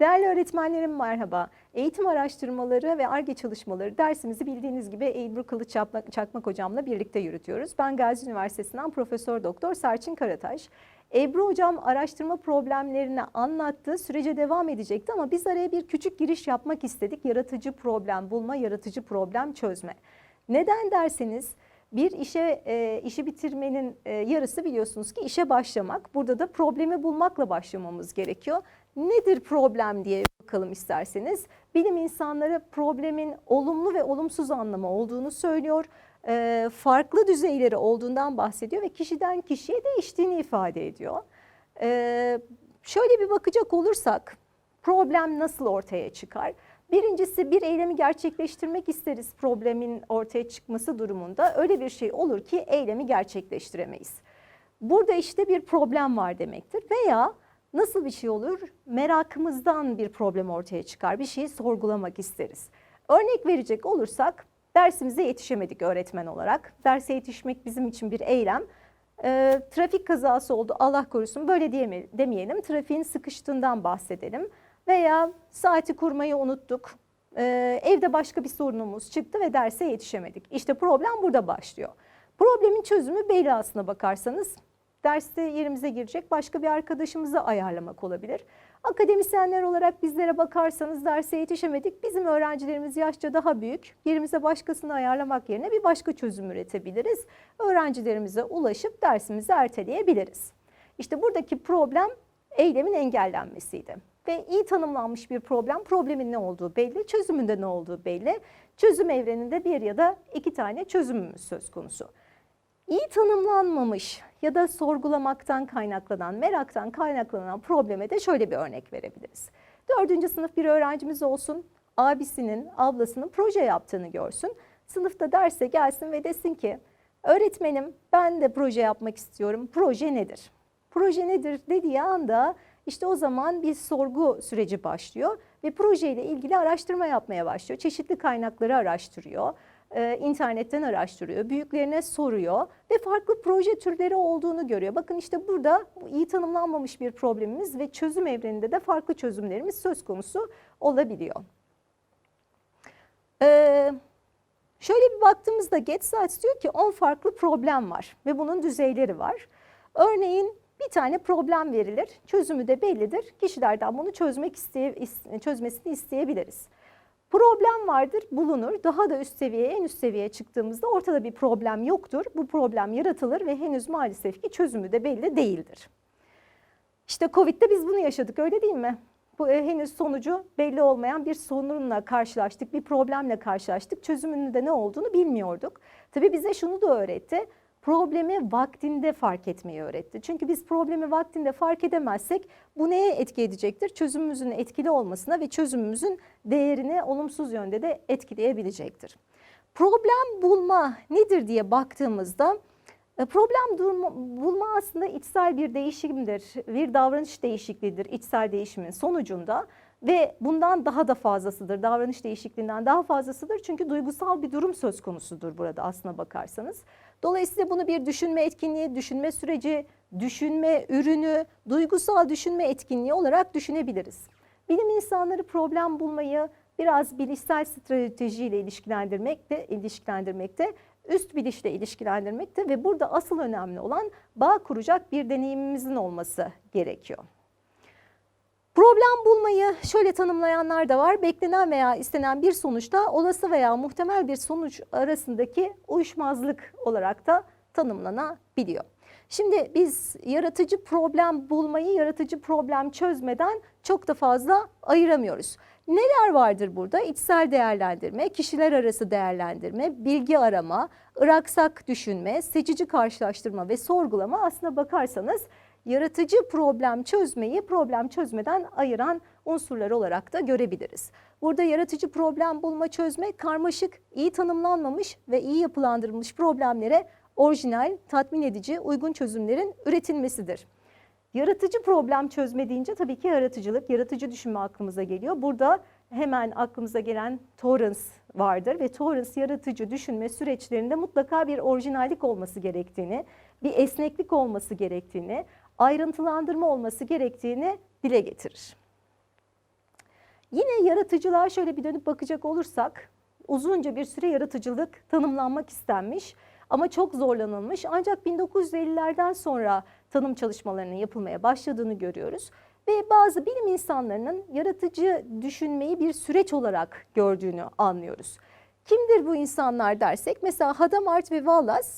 Değerli öğretmenlerim merhaba. Eğitim araştırmaları ve ARGE çalışmaları dersimizi bildiğiniz gibi Ebru Kılıç Çakmak hocamla birlikte yürütüyoruz. Ben Gazi Üniversitesi'nden Profesör Doktor Serçin Karataş. Ebru hocam araştırma problemlerini anlattı. Sürece devam edecekti ama biz araya bir küçük giriş yapmak istedik. Yaratıcı problem bulma, yaratıcı problem çözme. Neden derseniz bir işe e, işi bitirmenin e, yarısı biliyorsunuz ki işe başlamak. Burada da problemi bulmakla başlamamız gerekiyor. Nedir problem diye bakalım isterseniz. Bilim insanları problemin olumlu ve olumsuz anlamı olduğunu söylüyor. E, farklı düzeyleri olduğundan bahsediyor ve kişiden kişiye değiştiğini ifade ediyor. E, şöyle bir bakacak olursak problem nasıl ortaya çıkar? Birincisi bir eylemi gerçekleştirmek isteriz problemin ortaya çıkması durumunda. Öyle bir şey olur ki eylemi gerçekleştiremeyiz. Burada işte bir problem var demektir. Veya nasıl bir şey olur? Merakımızdan bir problem ortaya çıkar. Bir şeyi sorgulamak isteriz. Örnek verecek olursak dersimize yetişemedik öğretmen olarak. Derse yetişmek bizim için bir eylem. E, trafik kazası oldu Allah korusun böyle demeyelim. Trafiğin sıkıştığından bahsedelim. Veya saati kurmayı unuttuk. Ee, evde başka bir sorunumuz çıktı ve derse yetişemedik. İşte problem burada başlıyor. Problemin çözümü belli aslına bakarsanız. Derste yerimize girecek başka bir arkadaşımızı ayarlamak olabilir. Akademisyenler olarak bizlere bakarsanız derse yetişemedik. Bizim öğrencilerimiz yaşça daha büyük. Yerimize başkasını ayarlamak yerine bir başka çözüm üretebiliriz. Öğrencilerimize ulaşıp dersimizi erteleyebiliriz. İşte buradaki problem eylemin engellenmesiydi ve iyi tanımlanmış bir problem, problemin ne olduğu belli, çözümünde ne olduğu belli. Çözüm evreninde bir ya da iki tane çözümümüz söz konusu. İyi tanımlanmamış ya da sorgulamaktan kaynaklanan, meraktan kaynaklanan probleme de şöyle bir örnek verebiliriz. Dördüncü sınıf bir öğrencimiz olsun, abisinin, ablasının proje yaptığını görsün. Sınıfta derse gelsin ve desin ki, öğretmenim ben de proje yapmak istiyorum, proje nedir? Proje nedir dediği anda işte o zaman bir sorgu süreci başlıyor ve projeyle ilgili araştırma yapmaya başlıyor. Çeşitli kaynakları araştırıyor, e, internetten araştırıyor, büyüklerine soruyor ve farklı proje türleri olduğunu görüyor. Bakın işte burada iyi tanımlanmamış bir problemimiz ve çözüm evreninde de farklı çözümlerimiz söz konusu olabiliyor. Ee, şöyle bir baktığımızda GetScience diyor ki 10 farklı problem var ve bunun düzeyleri var. Örneğin bir tane problem verilir. Çözümü de bellidir. Kişilerden bunu çözmek isteye, çözmesini isteyebiliriz. Problem vardır, bulunur. Daha da üst seviyeye, en üst seviyeye çıktığımızda ortada bir problem yoktur. Bu problem yaratılır ve henüz maalesef ki çözümü de belli değildir. İşte Covid'de biz bunu yaşadık öyle değil mi? Bu e, henüz sonucu belli olmayan bir sorunla karşılaştık, bir problemle karşılaştık. Çözümünün de ne olduğunu bilmiyorduk. Tabii bize şunu da öğretti problemi vaktinde fark etmeyi öğretti. Çünkü biz problemi vaktinde fark edemezsek bu neye etki edecektir? Çözümümüzün etkili olmasına ve çözümümüzün değerini olumsuz yönde de etkileyebilecektir. Problem bulma nedir diye baktığımızda e, problem durma, bulma aslında içsel bir değişimdir, bir davranış değişikliğidir içsel değişimin sonucunda ve bundan daha da fazlasıdır. Davranış değişikliğinden daha fazlasıdır. Çünkü duygusal bir durum söz konusudur burada aslına bakarsanız. Dolayısıyla bunu bir düşünme etkinliği, düşünme süreci, düşünme ürünü, duygusal düşünme etkinliği olarak düşünebiliriz. Bilim insanları problem bulmayı biraz bilişsel stratejiyle ilişkilendirmekte, ilişkilendirmekte, üst bilişle ilişkilendirmekte ve burada asıl önemli olan bağ kuracak bir deneyimimizin olması gerekiyor. Problem bulmayı şöyle tanımlayanlar da var. Beklenen veya istenen bir sonuçta olası veya muhtemel bir sonuç arasındaki uyuşmazlık olarak da tanımlanabiliyor. Şimdi biz yaratıcı problem bulmayı yaratıcı problem çözmeden çok da fazla ayıramıyoruz. Neler vardır burada? İçsel değerlendirme, kişiler arası değerlendirme, bilgi arama, ıraksak düşünme, seçici karşılaştırma ve sorgulama aslına bakarsanız yaratıcı problem çözmeyi problem çözmeden ayıran unsurlar olarak da görebiliriz. Burada yaratıcı problem bulma çözme karmaşık, iyi tanımlanmamış ve iyi yapılandırılmış problemlere orijinal, tatmin edici, uygun çözümlerin üretilmesidir. Yaratıcı problem çözme deyince tabii ki yaratıcılık, yaratıcı düşünme aklımıza geliyor. Burada hemen aklımıza gelen Torrance vardır ve Torrance yaratıcı düşünme süreçlerinde mutlaka bir orijinallik olması gerektiğini, bir esneklik olması gerektiğini, ayrıntılandırma olması gerektiğini dile getirir. Yine yaratıcılığa şöyle bir dönüp bakacak olursak uzunca bir süre yaratıcılık tanımlanmak istenmiş ama çok zorlanılmış. Ancak 1950'lerden sonra tanım çalışmalarının yapılmaya başladığını görüyoruz. Ve bazı bilim insanlarının yaratıcı düşünmeyi bir süreç olarak gördüğünü anlıyoruz. Kimdir bu insanlar dersek mesela Hadamard ve Wallace,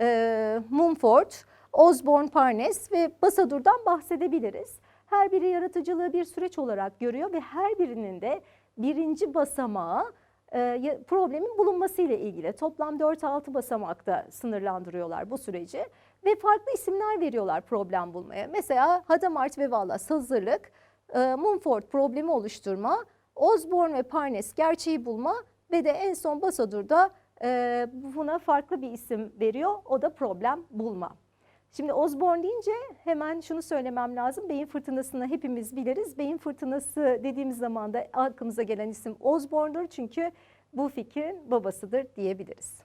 e, Mumford, Osborne Parnes ve Basadur'dan bahsedebiliriz. Her biri yaratıcılığı bir süreç olarak görüyor ve her birinin de birinci basamağı e, problemin bulunması ile ilgili. Toplam 4-6 basamakta sınırlandırıyorlar bu süreci ve farklı isimler veriyorlar problem bulmaya. Mesela Hadamard ve Wallace hazırlık, e, Mumford problemi oluşturma, Osborne ve Parnes gerçeği bulma ve de en son Basadur'da e, buna farklı bir isim veriyor. O da problem bulma. Şimdi Osborne deyince hemen şunu söylemem lazım. Beyin fırtınasını hepimiz biliriz. Beyin fırtınası dediğimiz zaman da aklımıza gelen isim Osborne'dur. Çünkü bu fikrin babasıdır diyebiliriz.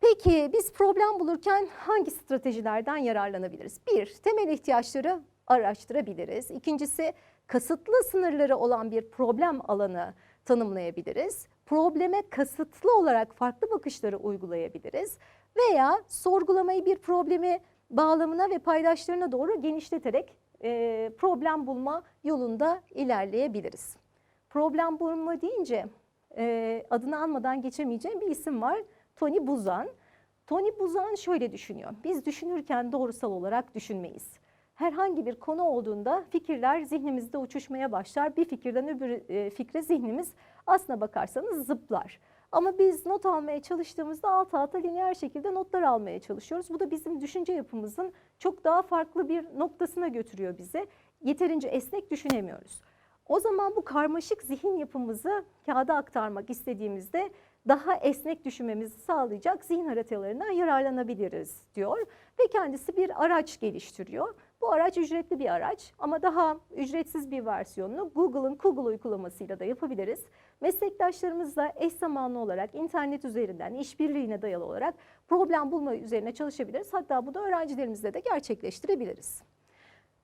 Peki biz problem bulurken hangi stratejilerden yararlanabiliriz? Bir, temel ihtiyaçları araştırabiliriz. İkincisi, kasıtlı sınırları olan bir problem alanı tanımlayabiliriz. Probleme kasıtlı olarak farklı bakışları uygulayabiliriz. Veya sorgulamayı bir problemi bağlamına ve paydaşlarına doğru genişleterek e, problem bulma yolunda ilerleyebiliriz. Problem bulma deyince e, adını almadan geçemeyeceğim bir isim var. Tony Buzan. Tony Buzan şöyle düşünüyor. Biz düşünürken doğrusal olarak düşünmeyiz. Herhangi bir konu olduğunda fikirler zihnimizde uçuşmaya başlar. Bir fikirden öbür e, fikre zihnimiz aslına bakarsanız zıplar. Ama biz not almaya çalıştığımızda alt alta lineer şekilde notlar almaya çalışıyoruz. Bu da bizim düşünce yapımızın çok daha farklı bir noktasına götürüyor bizi. Yeterince esnek düşünemiyoruz. O zaman bu karmaşık zihin yapımızı kağıda aktarmak istediğimizde daha esnek düşünmemizi sağlayacak zihin haritalarından yararlanabiliriz diyor. Ve kendisi bir araç geliştiriyor. Bu araç ücretli bir araç ama daha ücretsiz bir versiyonunu Google'ın Google uygulamasıyla da yapabiliriz. Meslektaşlarımızla eş zamanlı olarak internet üzerinden işbirliğine dayalı olarak problem bulma üzerine çalışabiliriz. Hatta bu da öğrencilerimizle de gerçekleştirebiliriz.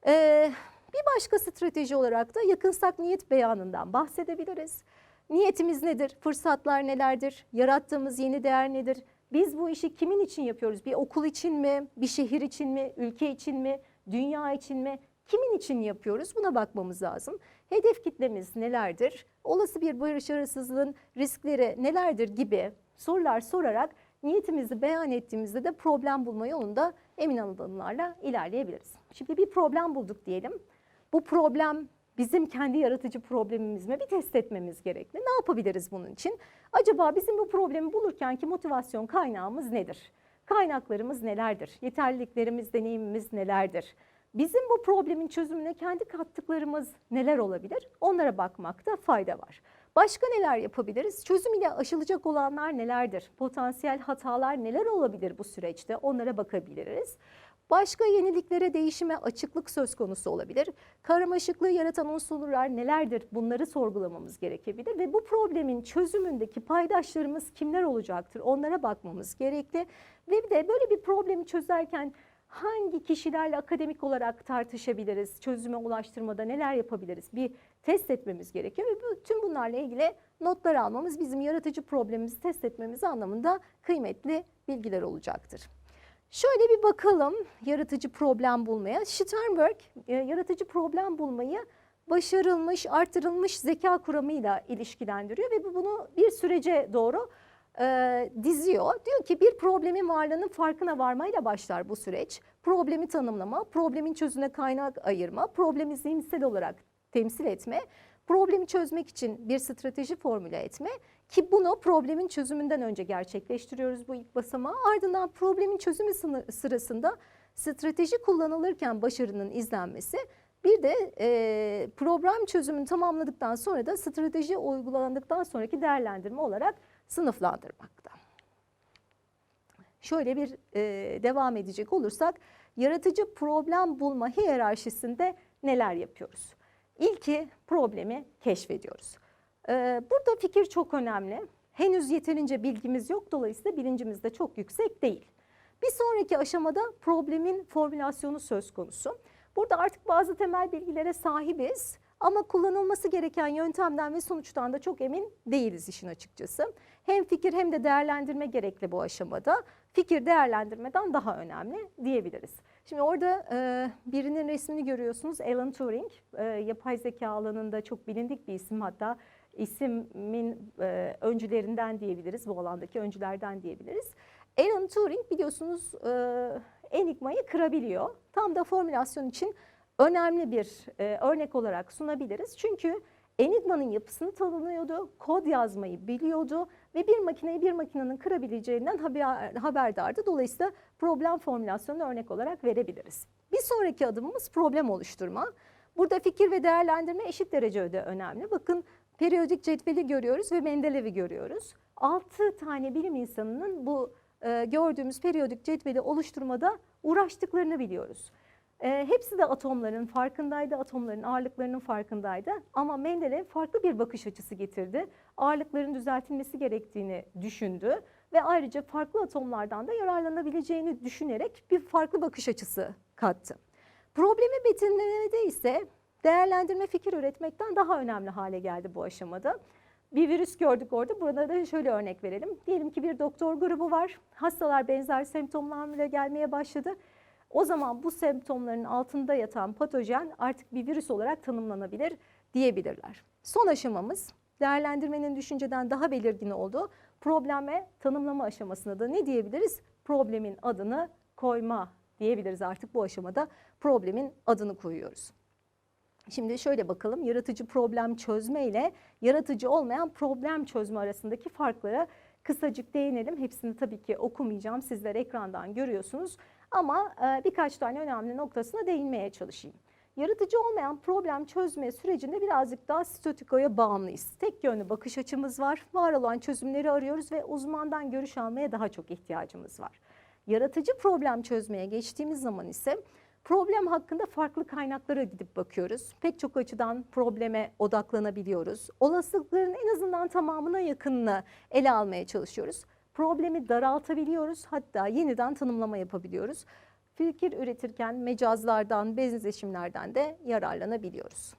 Ee, bir başka strateji olarak da yakınsak niyet beyanından bahsedebiliriz. Niyetimiz nedir? Fırsatlar nelerdir? Yarattığımız yeni değer nedir? Biz bu işi kimin için yapıyoruz? Bir okul için mi? Bir şehir için mi? Ülke için mi? Dünya için mi? Kimin için yapıyoruz? Buna bakmamız lazım. Hedef kitlemiz nelerdir? Olası bir başarısızlığın riskleri nelerdir gibi sorular sorarak niyetimizi beyan ettiğimizde de problem bulma yolunda emin adımlarla ilerleyebiliriz. Şimdi bir problem bulduk diyelim. Bu problem bizim kendi yaratıcı problemimiz mi? Bir test etmemiz gerekli. Ne yapabiliriz bunun için? Acaba bizim bu problemi bulurkenki motivasyon kaynağımız nedir? Kaynaklarımız nelerdir? Yeterliliklerimiz, deneyimimiz nelerdir? Bizim bu problemin çözümüne kendi kattıklarımız neler olabilir? Onlara bakmakta fayda var. Başka neler yapabiliriz? Çözüm ile aşılacak olanlar nelerdir? Potansiyel hatalar neler olabilir bu süreçte? Onlara bakabiliriz. Başka yeniliklere, değişime açıklık söz konusu olabilir. Karmaşıklığı yaratan unsurlar nelerdir? Bunları sorgulamamız gerekebilir ve bu problemin çözümündeki paydaşlarımız kimler olacaktır? Onlara bakmamız gerekli. Ve bir de böyle bir problemi çözerken hangi kişilerle akademik olarak tartışabiliriz? Çözüme ulaştırmada neler yapabiliriz? Bir test etmemiz gerekiyor ve bütün bunlarla ilgili notlar almamız bizim yaratıcı problemimizi test etmemiz anlamında kıymetli bilgiler olacaktır. Şöyle bir bakalım yaratıcı problem bulmaya. Sternberg e, yaratıcı problem bulmayı başarılmış, artırılmış zeka kuramıyla ilişkilendiriyor ve bu bunu bir sürece doğru e, diziyor. Diyor ki bir problemin varlığının farkına varmayla başlar bu süreç. Problemi tanımlama, problemin çözüne kaynak ayırma, problemi zihinsel olarak temsil etme, problemi çözmek için bir strateji formüle etme ki bunu problemin çözümünden önce gerçekleştiriyoruz bu ilk basamağı. Ardından problemin çözümü sırasında strateji kullanılırken başarının izlenmesi bir de e, problem çözümünü tamamladıktan sonra da strateji uygulandıktan sonraki değerlendirme olarak sınıflandırmakta. Şöyle bir e, devam edecek olursak yaratıcı problem bulma hiyerarşisinde neler yapıyoruz? İlki problemi keşfediyoruz. E, burada fikir çok önemli. Henüz yeterince bilgimiz yok dolayısıyla bilincimiz de çok yüksek değil. Bir sonraki aşamada problemin formülasyonu söz konusu. Burada artık bazı temel bilgilere sahibiz Ama kullanılması gereken yöntemden ve sonuçtan da çok emin değiliz işin açıkçası. Hem fikir hem de değerlendirme gerekli bu aşamada. Fikir değerlendirmeden daha önemli diyebiliriz. Şimdi orada e, birinin resmini görüyorsunuz. Alan Turing, e, yapay zeka alanında çok bilindik bir isim hatta isimin e, öncülerinden diyebiliriz, bu alandaki öncülerden diyebiliriz. Alan Turing biliyorsunuz e, enigmayı kırabiliyor. Tam da formülasyon için önemli bir e, örnek olarak sunabiliriz. Çünkü Enigma'nın yapısını tanımlıyordu, kod yazmayı biliyordu ve bir makineyi bir makinenin kırabileceğinden haber, haberdardı. Dolayısıyla problem formülasyonunu örnek olarak verebiliriz. Bir sonraki adımımız problem oluşturma. Burada fikir ve değerlendirme eşit derecede önemli. Bakın periyodik cetveli görüyoruz ve Mendelev'i görüyoruz. 6 tane bilim insanının bu e, gördüğümüz periyodik cetveli oluşturmada uğraştıklarını biliyoruz. E, hepsi de atomların farkındaydı, atomların ağırlıklarının farkındaydı. Ama Mendeleev farklı bir bakış açısı getirdi. Ağırlıkların düzeltilmesi gerektiğini düşündü ve ayrıca farklı atomlardan da yararlanabileceğini düşünerek bir farklı bakış açısı kattı. Problemi betimlemede ise değerlendirme fikir üretmekten daha önemli hale geldi bu aşamada. Bir virüs gördük orada. Burada da şöyle örnek verelim. Diyelim ki bir doktor grubu var. Hastalar benzer semptomlarla gelmeye başladı. O zaman bu semptomların altında yatan patojen artık bir virüs olarak tanımlanabilir diyebilirler. Son aşamamız değerlendirmenin düşünceden daha belirgin olduğu probleme tanımlama aşamasında da ne diyebiliriz? Problemin adını koyma diyebiliriz artık bu aşamada problemin adını koyuyoruz. Şimdi şöyle bakalım yaratıcı problem çözme ile yaratıcı olmayan problem çözme arasındaki farklara kısacık değinelim. Hepsini tabii ki okumayacağım sizler ekrandan görüyorsunuz ama e, birkaç tane önemli noktasına değinmeye çalışayım. Yaratıcı olmayan problem çözme sürecinde birazcık daha statikoya bağımlıyız. Tek yönlü bakış açımız var, var olan çözümleri arıyoruz ve uzmandan görüş almaya daha çok ihtiyacımız var. Yaratıcı problem çözmeye geçtiğimiz zaman ise Problem hakkında farklı kaynaklara gidip bakıyoruz. Pek çok açıdan probleme odaklanabiliyoruz. Olasılıkların en azından tamamına yakınını ele almaya çalışıyoruz. Problemi daraltabiliyoruz hatta yeniden tanımlama yapabiliyoruz. Fikir üretirken mecazlardan, benzeşimlerden de yararlanabiliyoruz.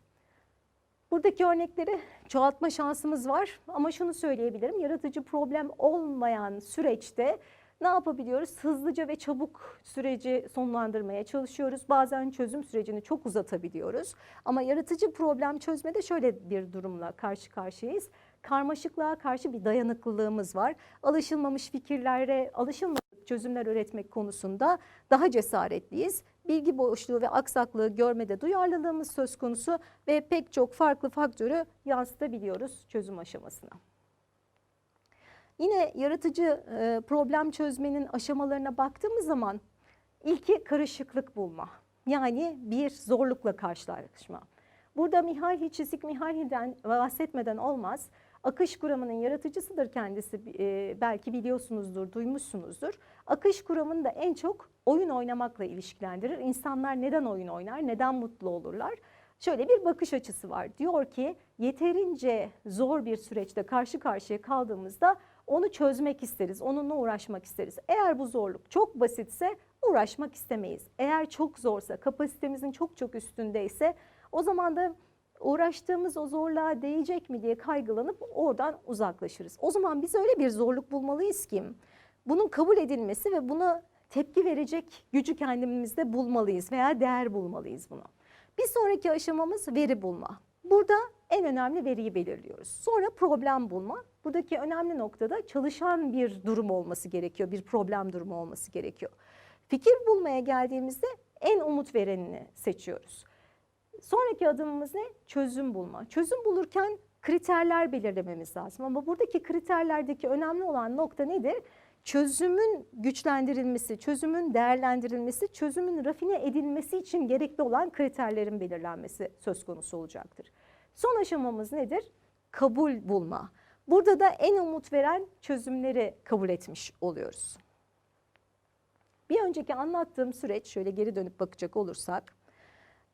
Buradaki örnekleri çoğaltma şansımız var ama şunu söyleyebilirim. Yaratıcı problem olmayan süreçte ne yapabiliyoruz? Hızlıca ve çabuk süreci sonlandırmaya çalışıyoruz. Bazen çözüm sürecini çok uzatabiliyoruz. Ama yaratıcı problem çözmede şöyle bir durumla karşı karşıyayız. Karmaşıklığa karşı bir dayanıklılığımız var. Alışılmamış fikirlere, alışılmamış çözümler üretmek konusunda daha cesaretliyiz. Bilgi boşluğu ve aksaklığı görmede duyarlılığımız söz konusu ve pek çok farklı faktörü yansıtabiliyoruz çözüm aşamasına. Yine yaratıcı e, problem çözmenin aşamalarına baktığımız zaman ilki karışıklık bulma. Yani bir zorlukla karşılaşma. Burada Mihaly Csikszentmihalyi'den bahsetmeden olmaz. Akış kuramının yaratıcısıdır kendisi e, belki biliyorsunuzdur, duymuşsunuzdur. Akış kuramını da en çok oyun oynamakla ilişkilendirir. İnsanlar neden oyun oynar, neden mutlu olurlar? Şöyle bir bakış açısı var. Diyor ki yeterince zor bir süreçte karşı karşıya kaldığımızda onu çözmek isteriz, onunla uğraşmak isteriz. Eğer bu zorluk çok basitse uğraşmak istemeyiz. Eğer çok zorsa, kapasitemizin çok çok üstündeyse o zaman da uğraştığımız o zorluğa değecek mi diye kaygılanıp oradan uzaklaşırız. O zaman biz öyle bir zorluk bulmalıyız ki bunun kabul edilmesi ve buna tepki verecek gücü kendimizde bulmalıyız veya değer bulmalıyız buna. Bir sonraki aşamamız veri bulma. Burada en önemli veriyi belirliyoruz. Sonra problem bulma. Buradaki önemli noktada çalışan bir durum olması gerekiyor, bir problem durumu olması gerekiyor. Fikir bulmaya geldiğimizde en umut verenini seçiyoruz. Sonraki adımımız ne? Çözüm bulma. Çözüm bulurken kriterler belirlememiz lazım. Ama buradaki kriterlerdeki önemli olan nokta nedir? Çözümün güçlendirilmesi, çözümün değerlendirilmesi, çözümün rafine edilmesi için gerekli olan kriterlerin belirlenmesi söz konusu olacaktır. Son aşamamız nedir? Kabul bulma. Burada da en umut veren çözümleri kabul etmiş oluyoruz. Bir önceki anlattığım süreç şöyle geri dönüp bakacak olursak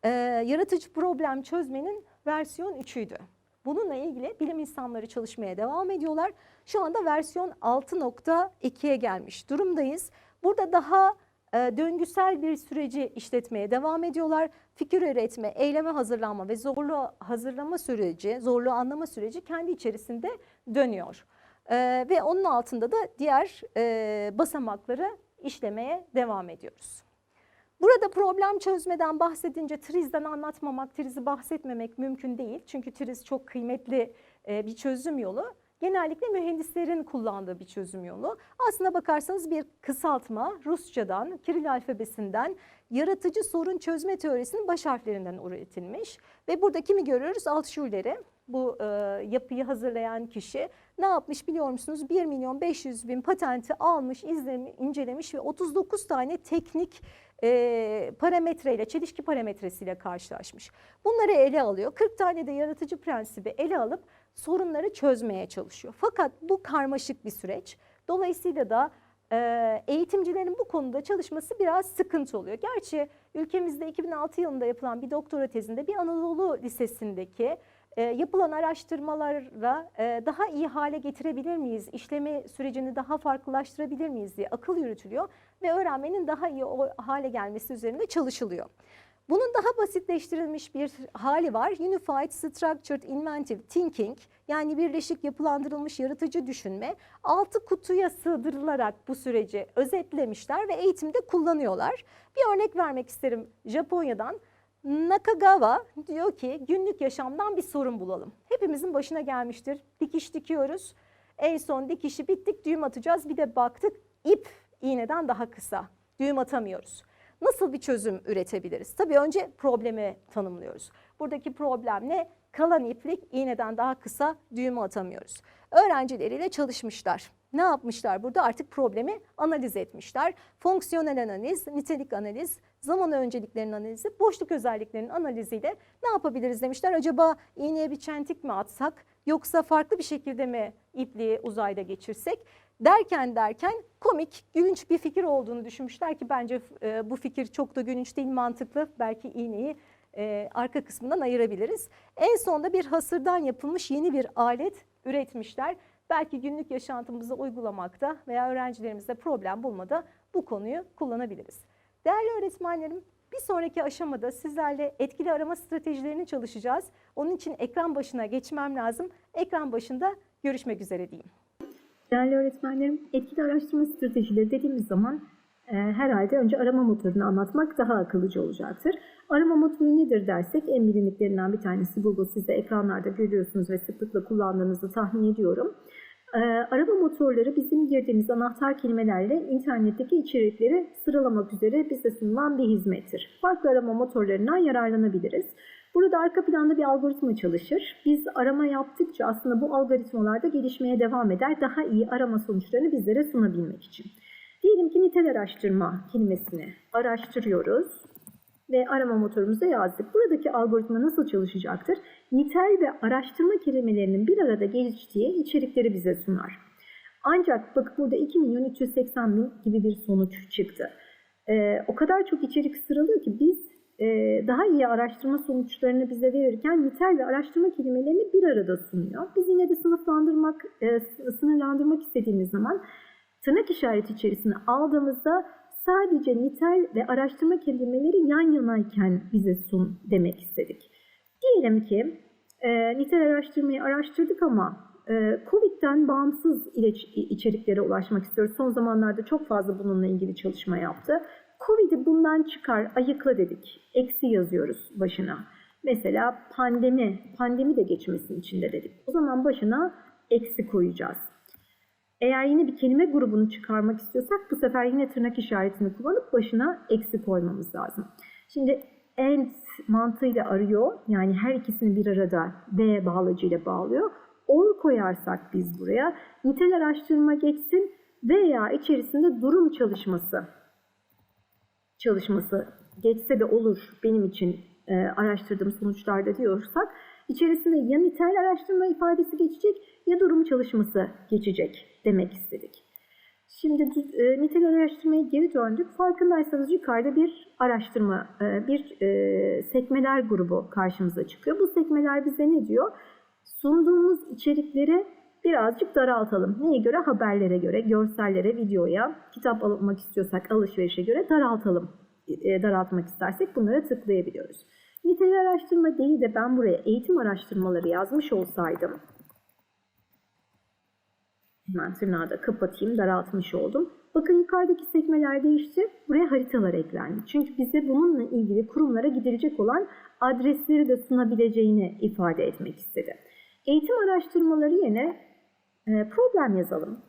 e, yaratıcı problem çözmenin versiyon 3'üydü. Bununla ilgili bilim insanları çalışmaya devam ediyorlar. Şu anda versiyon 6.2'ye gelmiş durumdayız. Burada daha e, döngüsel bir süreci işletmeye devam ediyorlar. Fikir üretme, eyleme hazırlanma ve zorlu hazırlama süreci, zorlu anlama süreci kendi içerisinde dönüyor. E, ve onun altında da diğer e, basamakları işlemeye devam ediyoruz. Burada problem çözmeden bahsedince trizden anlatmamak, trizi bahsetmemek mümkün değil. Çünkü triz çok kıymetli e, bir çözüm yolu. Genellikle mühendislerin kullandığı bir çözüm yolu. Aslına bakarsanız bir kısaltma Rusçadan, Kiril alfabesinden yaratıcı sorun çözme teorisinin baş harflerinden üretilmiş. Ve burada kimi görüyoruz? Altschuller'i. Bu e, yapıyı hazırlayan kişi ne yapmış biliyor musunuz? 1 milyon 500 bin patenti almış, izlemi, incelemiş ve 39 tane teknik e, parametreyle, çelişki parametresiyle karşılaşmış. Bunları ele alıyor. 40 tane de yaratıcı prensibi ele alıp sorunları çözmeye çalışıyor. Fakat bu karmaşık bir süreç. Dolayısıyla da e, eğitimcilerin bu konuda çalışması biraz sıkıntı oluyor. Gerçi ülkemizde 2006 yılında yapılan bir doktora tezinde bir Anadolu Lisesi'ndeki e, yapılan araştırmalarla e, daha iyi hale getirebilir miyiz, işleme sürecini daha farklılaştırabilir miyiz diye akıl yürütülüyor ve öğrenmenin daha iyi o hale gelmesi üzerinde çalışılıyor. Bunun daha basitleştirilmiş bir hali var. Unified Structured Inventive Thinking yani birleşik yapılandırılmış yaratıcı düşünme altı kutuya sığdırılarak bu süreci özetlemişler ve eğitimde kullanıyorlar. Bir örnek vermek isterim Japonya'dan. Nakagawa diyor ki günlük yaşamdan bir sorun bulalım. Hepimizin başına gelmiştir. Dikiş dikiyoruz. En son dikişi bittik düğüm atacağız. Bir de baktık ip iğneden daha kısa. Düğüm atamıyoruz. Nasıl bir çözüm üretebiliriz? Tabii önce problemi tanımlıyoruz. Buradaki problem ne? Kalan iplik iğneden daha kısa düğümü atamıyoruz. Öğrencileriyle çalışmışlar. Ne yapmışlar burada? Artık problemi analiz etmişler. Fonksiyonel analiz, nitelik analiz, zaman önceliklerinin analizi, boşluk özelliklerinin analiziyle ne yapabiliriz demişler. Acaba iğneye bir çentik mi atsak yoksa farklı bir şekilde mi ipliği uzayda geçirsek? Derken derken komik, gülünç bir fikir olduğunu düşünmüşler ki bence e, bu fikir çok da gülünç değil, mantıklı. Belki iğneyi e, arka kısmından ayırabiliriz. En sonda bir hasırdan yapılmış yeni bir alet üretmişler. Belki günlük yaşantımıza uygulamakta veya öğrencilerimizde problem bulmada bu konuyu kullanabiliriz. Değerli öğretmenlerim, bir sonraki aşamada sizlerle etkili arama stratejilerini çalışacağız. Onun için ekran başına geçmem lazım. Ekran başında görüşmek üzere diyeyim. Değerli öğretmenlerim, etkili araştırma stratejileri dediğimiz zaman herhalde önce arama motorunu anlatmak daha akıllıca olacaktır. Arama motoru nedir dersek en bilindiklerinden bir tanesi Google. Siz de ekranlarda görüyorsunuz ve sıklıkla kullandığınızı tahmin ediyorum. E, arama motorları bizim girdiğimiz anahtar kelimelerle internetteki içerikleri sıralamak üzere bize sunulan bir hizmettir. Farklı arama motorlarından yararlanabiliriz. Burada arka planda bir algoritma çalışır. Biz arama yaptıkça aslında bu algoritmalar da gelişmeye devam eder. Daha iyi arama sonuçlarını bizlere sunabilmek için. Diyelim ki nitel araştırma kelimesini araştırıyoruz ve arama motorumuza yazdık. Buradaki algoritma nasıl çalışacaktır? Nitel ve araştırma kelimelerinin bir arada geçtiği içerikleri bize sunar. Ancak bak burada 2 milyon 380 bin gibi bir sonuç çıktı. Ee, o kadar çok içerik sıralıyor ki biz e, daha iyi araştırma sonuçlarını bize verirken nitel ve araştırma kelimelerini bir arada sunuyor. Biz yine de sınıflandırmak, e, sınırlandırmak istediğimiz zaman tırnak işareti içerisine aldığımızda sadece nitel ve araştırma kelimeleri yan yanayken bize sun demek istedik. Diyelim ki e, nitel araştırmayı araştırdık ama e, Covid'den bağımsız içeriklere ulaşmak istiyoruz. Son zamanlarda çok fazla bununla ilgili çalışma yaptı. Covid'i bundan çıkar, ayıkla dedik. Eksi yazıyoruz başına. Mesela pandemi, pandemi de geçmesin içinde dedik. O zaman başına eksi koyacağız. Eğer yine bir kelime grubunu çıkarmak istiyorsak bu sefer yine tırnak işaretini kullanıp başına eksi koymamız lazım. Şimdi and mantığıyla arıyor. Yani her ikisini bir arada D bağlacıyla bağlıyor. Or koyarsak biz buraya nitel araştırma geçsin veya içerisinde durum çalışması çalışması geçse de olur benim için e, araştırdığım sonuçlarda diyorsak içerisinde ya nitel araştırma ifadesi geçecek ya durum çalışması geçecek demek istedik. Şimdi e, nitel araştırmaya geri döndük. Farkındaysanız yukarıda bir araştırma, e, bir e, sekmeler grubu karşımıza çıkıyor. Bu sekmeler bize ne diyor? Sunduğumuz içerikleri birazcık daraltalım. Neye göre? Haberlere göre, görsellere, videoya, kitap almak istiyorsak alışverişe göre daraltalım. E, daraltmak istersek bunlara tıklayabiliyoruz. Niteliği araştırma değil de ben buraya eğitim araştırmaları yazmış olsaydım Hemen tırnağı da kapatayım, daraltmış oldum. Bakın yukarıdaki sekmeler değişti. Buraya haritalar eklendi. Çünkü bize bununla ilgili kurumlara gidilecek olan adresleri de sunabileceğini ifade etmek istedi. Eğitim araştırmaları yerine e, problem yazalım.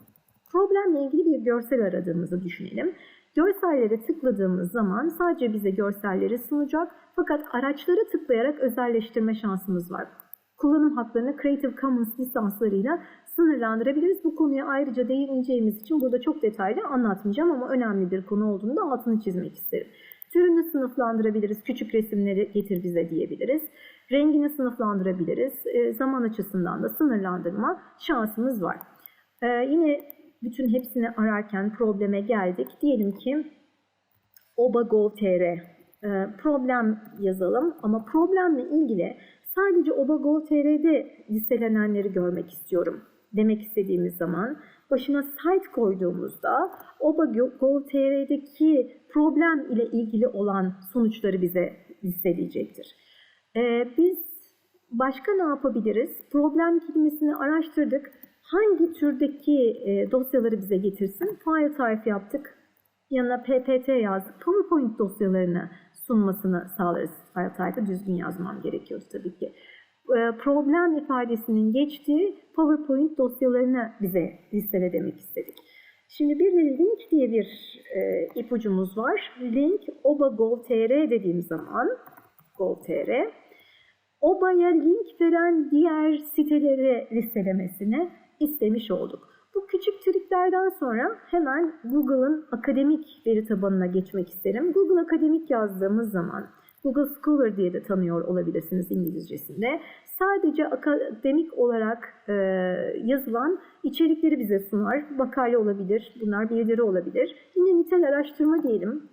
Problemle ilgili bir görsel aradığımızı düşünelim. Görsellere tıkladığımız zaman sadece bize görselleri sunacak fakat araçlara tıklayarak özelleştirme şansımız var. Kullanım haklarını Creative Commons lisanslarıyla sınırlandırabiliriz. Bu konuya ayrıca değineceğimiz için burada çok detaylı anlatmayacağım ama önemli bir konu olduğunu da altını çizmek isterim. Türünü sınıflandırabiliriz, küçük resimleri getir bize diyebiliriz. Rengini sınıflandırabiliriz. E, zaman açısından da sınırlandırma şansımız var. E, yine bütün hepsini ararken probleme geldik. Diyelim ki obagol.tr e, problem yazalım ama problemle ilgili sadece obagol.tr'de listelenenleri görmek istiyorum demek istediğimiz zaman başına site koyduğumuzda obagol.tr'deki problem ile ilgili olan sonuçları bize listeleyecektir. Ee, biz başka ne yapabiliriz? Problem kelimesini araştırdık. Hangi türdeki e, dosyaları bize getirsin? File type yaptık. Yanına ppt yazdık. PowerPoint dosyalarını sunmasını sağlarız. File type'ı düzgün yazmam gerekiyordu tabii ki. E, problem ifadesinin geçtiği PowerPoint dosyalarını bize listele demek istedik. Şimdi bir de link diye bir e, ipucumuz var. Link oba.gov.tr dediğim zaman gov.tr OBA'ya link veren diğer siteleri listelemesini istemiş olduk. Bu küçük triklerden sonra hemen Google'ın akademik veri tabanına geçmek isterim. Google Akademik yazdığımız zaman Google Scholar diye de tanıyor olabilirsiniz İngilizcesinde. Sadece akademik olarak e, yazılan içerikleri bize sunar. Makale olabilir, bunlar bildiri olabilir. Yine nitel araştırma diyelim.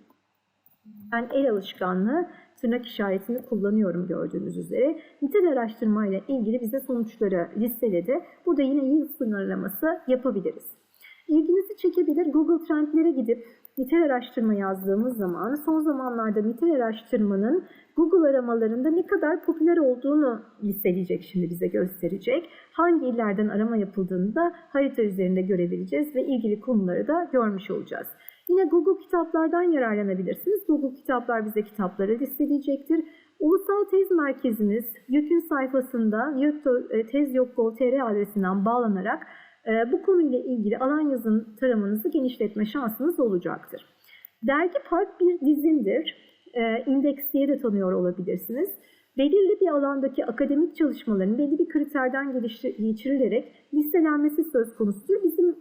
Ben el alışkanlığı tırnak işaretini kullanıyorum gördüğünüz üzere. Nitel araştırma ile ilgili bize sonuçları listeledi. Burada yine yıl sınırlaması yapabiliriz. İlginizi çekebilir Google Trendlere gidip nitel araştırma yazdığımız zaman son zamanlarda nitel araştırmanın Google aramalarında ne kadar popüler olduğunu listeleyecek şimdi bize gösterecek. Hangi illerden arama yapıldığını da harita üzerinde görebileceğiz ve ilgili konuları da görmüş olacağız. Yine Google kitaplardan yararlanabilirsiniz. Google kitaplar bize kitapları listeleyecektir. Ulusal Tez Merkezimiz YÖK'ün sayfasında e, tezyok.gov.tr adresinden bağlanarak e, bu konuyla ilgili alan yazım taramanızı genişletme şansınız olacaktır. Dergi Park bir dizindir. E, indeks diye de tanıyor olabilirsiniz. Belirli bir alandaki akademik çalışmaların belli bir kriterden geçirilerek listelenmesi söz konusudur. Bizim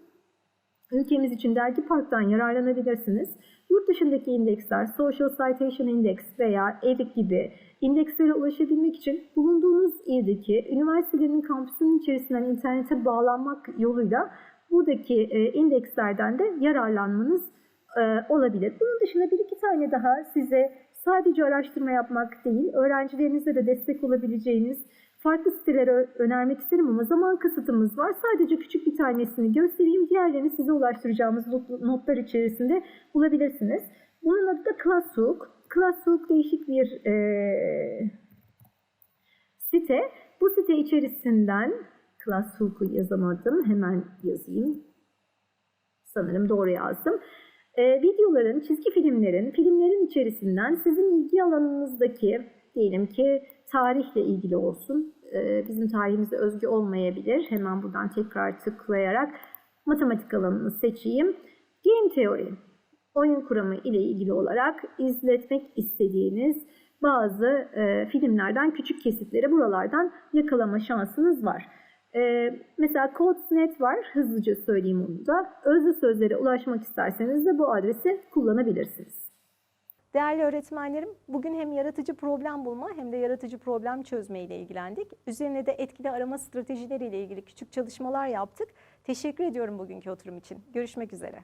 ülkemiz için Dergi Park'tan yararlanabilirsiniz. Yurt dışındaki indeksler, Social Citation Index veya EDIC gibi indekslere ulaşabilmek için bulunduğunuz ildeki üniversitelerin kampüsünün içerisinden internete bağlanmak yoluyla buradaki e, indekslerden de yararlanmanız e, olabilir. Bunun dışında bir iki tane daha size sadece araştırma yapmak değil, öğrencilerinize de destek olabileceğiniz farklı sitelere önermek isterim ama zaman kısıtımız var. Sadece küçük bir tanesini göstereyim. Diğerlerini size ulaştıracağımız notlar içerisinde bulabilirsiniz. Bunun adı da Classhook. Classhook değişik bir e, site. Bu site içerisinden Classhook'u yazamadım. Hemen yazayım. Sanırım doğru yazdım. E, videoların, çizgi filmlerin, filmlerin içerisinden sizin ilgi alanınızdaki diyelim ki tarihle ilgili olsun. Ee, bizim tarihimize özgü olmayabilir. Hemen buradan tekrar tıklayarak matematik alanını seçeyim. Game Theory, oyun kuramı ile ilgili olarak izletmek istediğiniz bazı e, filmlerden küçük kesitleri buralardan yakalama şansınız var. E, mesela Codes.net var. Hızlıca söyleyeyim onu da. Özlü sözlere ulaşmak isterseniz de bu adresi kullanabilirsiniz. Değerli öğretmenlerim, bugün hem yaratıcı problem bulma hem de yaratıcı problem çözme ile ilgilendik. Üzerine de etkili arama stratejileri ile ilgili küçük çalışmalar yaptık. Teşekkür ediyorum bugünkü oturum için. Görüşmek üzere.